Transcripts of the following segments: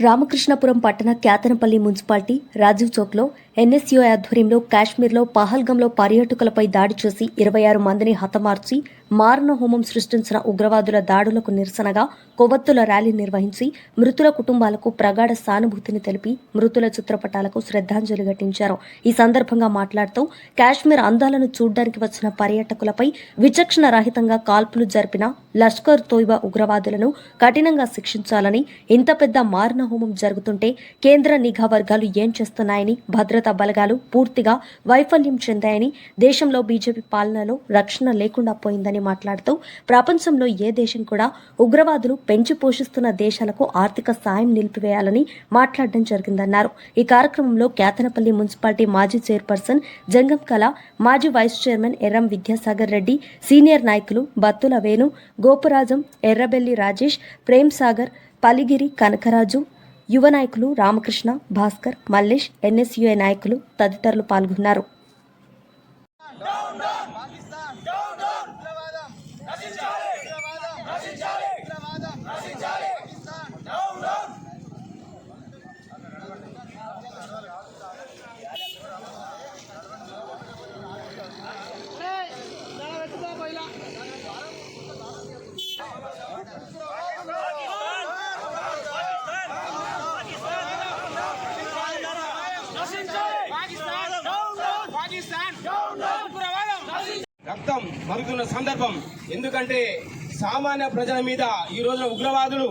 రామకృష్ణపురం పట్టణ క్యాతనపల్లి మున్సిపాలిటీ రాజీవ్ చౌక్లో ఎన్ఎస్యూ ఆధ్వర్యంలో కాశ్మీర్లో పహల్గంలో పర్యాటకులపై దాడి చేసి ఇరవై ఆరు మందిని హతమార్చి మారణ హోమం సృష్టించిన ఉగ్రవాదుల దాడులకు నిరసనగా కొవ్వొత్తుల ర్యాలీ నిర్వహించి మృతుల కుటుంబాలకు ప్రగాఢ సానుభూతిని తెలిపి మృతుల చిత్రపటాలకు శ్రద్ధాంజలి ఘటించారు. ఈ సందర్భంగా మాట్లాడుతూ కాశ్మీర్ అందాలను చూడ్డానికి వచ్చిన పర్యాటకులపై విచక్షణ రహితంగా కాల్పులు జరిపిన లష్కర్ తోయిబా ఉగ్రవాదులను కఠినంగా శిక్షించాలని ఇంత పెద్ద మారణ హోమం జరుగుతుంటే కేంద్ర నిఘా వర్గాలు ఏం చేస్తున్నాయని భద్రత బలగాలు పూర్తిగా వైఫల్యం చెందాయని దేశంలో బీజేపీ పాలనలో రక్షణ లేకుండా పోయిందని మాట్లాడుతూ ప్రపంచంలో ఏ దేశం కూడా ఉగ్రవాదులు పెంచి పోషిస్తున్న దేశాలకు ఆర్థిక సాయం నిలిపివేయాలని మాట్లాడడం జరిగిందన్నారు. ఈ కార్యక్రమంలో కేతనపల్లి మున్సిపాలిటీ మాజీ చైర్పర్సన్ జంగం కళ మాజీ vice chairman Erram Vidyasagar Reddy senior నాయకులు బత్తుల వేణు గోపురాజం ఎర్రబెల్లి రాజేష్ ప్రేమ్ సాగర్ పలిగిరి కనకరాజు యువ నాయకులు రామకృష్ణ భాస్కర్ మల్లేష్ ఎన్ఎస్యుఏ నాయకులు తదితరులు పాల్గొన్నారు. రక్తం మరుగుతున్న సందర్భం. ఎందుకంటే సామాన్య ప్రజల మీద ఈ రోజున ఉగ్రవాదులు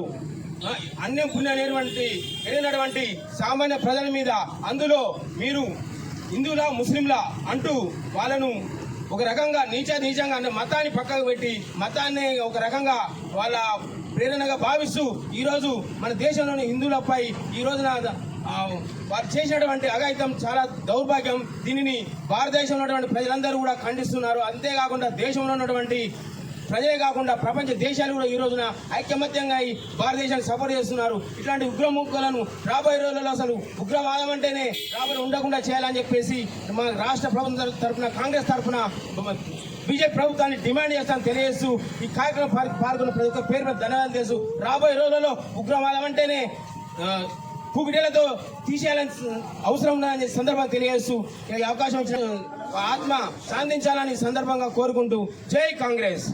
అన్యం పుణ్యం ఎరిగినటువంటి సామాన్య ప్రజల మీద అందులో మీరు హిందువుల ముస్లింలా అంటూ వాళ్ళను ఒక రకంగా నీచ నీచంగా అంటే మతాన్ని పక్కకు పెట్టి మతాన్ని ఒక రకంగా వాళ్ళ ప్రేరణగా భావిస్తూ ఈరోజు మన దేశంలోని హిందువులపై ఈ రోజున వారు చేసినటువంటి అఘాయితం చాలా దౌర్భాగ్యం. దీనిని భారతదేశంలో ఉన్నటువంటి ప్రజలందరూ కూడా ఖండిస్తున్నారు. అంతేకాకుండా దేశంలో ఉన్నటువంటి ప్రజలే కాకుండా ప్రపంచ దేశాలు కూడా ఈ రోజున ఐకమత్యంగా ఈ భారతదేశాన్ని సపోర్ట్ చేస్తున్నారు. ఇట్లాంటి ఉగ్రముగ్గులను రాబోయే రోజుల్లో అసలు ఉగ్రవాదం అంటేనే రాబోయే ఉండకుండా చేయాలని చెప్పేసి మా రాష్ట్ర ప్రభుత్వం తరఫున కాంగ్రెస్ తరఫున బీజేపీ ప్రభుత్వాన్ని డిమాండ్ చేస్తాను తెలియజేస్తూ ఈ కార్యక్రమం పాల్గొన్న ప్రతి ఒక్క పేరు ధన్యవాదాలు చేస్తూ రాబోయే రోజులలో ఉగ్రవాదం అంటేనే ఆ, తీసేయాలని అవసరం ఉందని సందర్భంగా తెలియజేస్తూ అవకాశం ఇచ్చిన ఆత్మ శాంతించాలని సందర్భంగా కోరుకుంటూ జై కాంగ్రెస్.